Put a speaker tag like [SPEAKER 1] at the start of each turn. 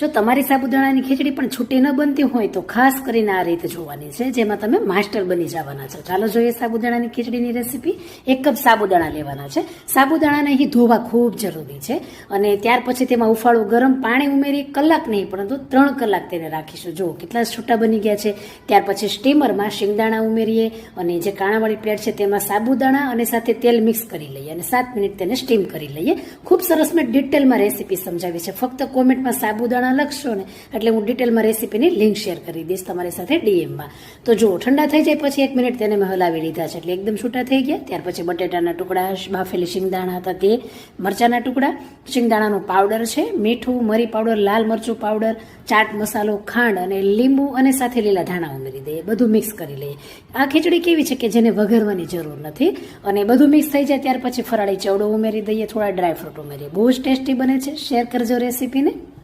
[SPEAKER 1] જો તમારી સાબુદાણાની ખીચડી પણ છૂટી ન બનતી હોય તો ખાસ કરીને આ રીતે જોવાની છે, જેમાં તમે માસ્ટર બની જવાના છો. ચાલો જોઈએ સાબુદાણાની ખીચડીની રેસીપી. એક કપ સાબુદાણા લેવાના છે. સાબુદાણાને અહીં ધોવા ખૂબ જરૂરી છે અને ત્યાર પછી તેમાં ઉફાળું ગરમ પાણી ઉમેરી કલાક નહીં, પરંતુ ત્રણ કલાક તેને રાખીશું. જુઓ, કેટલા છૂટા બની ગયા છે. ત્યાર પછી સ્ટીમરમાં શિંગદાણા ઉમેરીએ અને જે કાણાવાળી પ્લેટ છે તેમાં સાબુદાણા અને સાથે તેલ મિક્સ કરી લઈએ અને સાત મિનિટ તેને સ્ટીમ કરી લઈએ. ખૂબ સરસ મેં ડિટેલમાં રેસીપી સમજાવી છે. ફક્ત કોમેન્ટમાં સાબુદાણા લખશો ને એટલે હું ડિટેલમાં રેસીપીની લિંક શેર કરી દઈશ તમારી સાથે ડીએમમાં. તો જુઓ, ઠંડા થઈ જાય પછી એક મિનિટ તેને મેં હલાવી લીધા છે. એટલે એકદમ છૂટા થઈ ગયા. ત્યાર પછી બટેટાના ટુકડા, બાફેલી શિંગદાણા હતા તે, મરચાના ટુકડા. શિંગદાણાનો પાવડર છે, મીઠું, મરી પાવડર, લાલ મરચું પાવડર, ચાટ મસાલો, ખાંડ અને લીંબુ અને સાથે લીલા ધાણા ઉમેરી દઈએ. બધું મિક્સ કરી લઈએ. આ ખીચડી કેવી છે કે જેને વઘારવાની જરૂર નથી અને બધું મિક્સ થઈ જાય ત્યાર પછી ફરાળી ચવડો ઉમેરી દઈએ, થોડા ડ્રાયફ્રૂટ ઉમેરીએ. બહુ જ ટેસ્ટી બને છે. શેર કરજો રેસીપીને.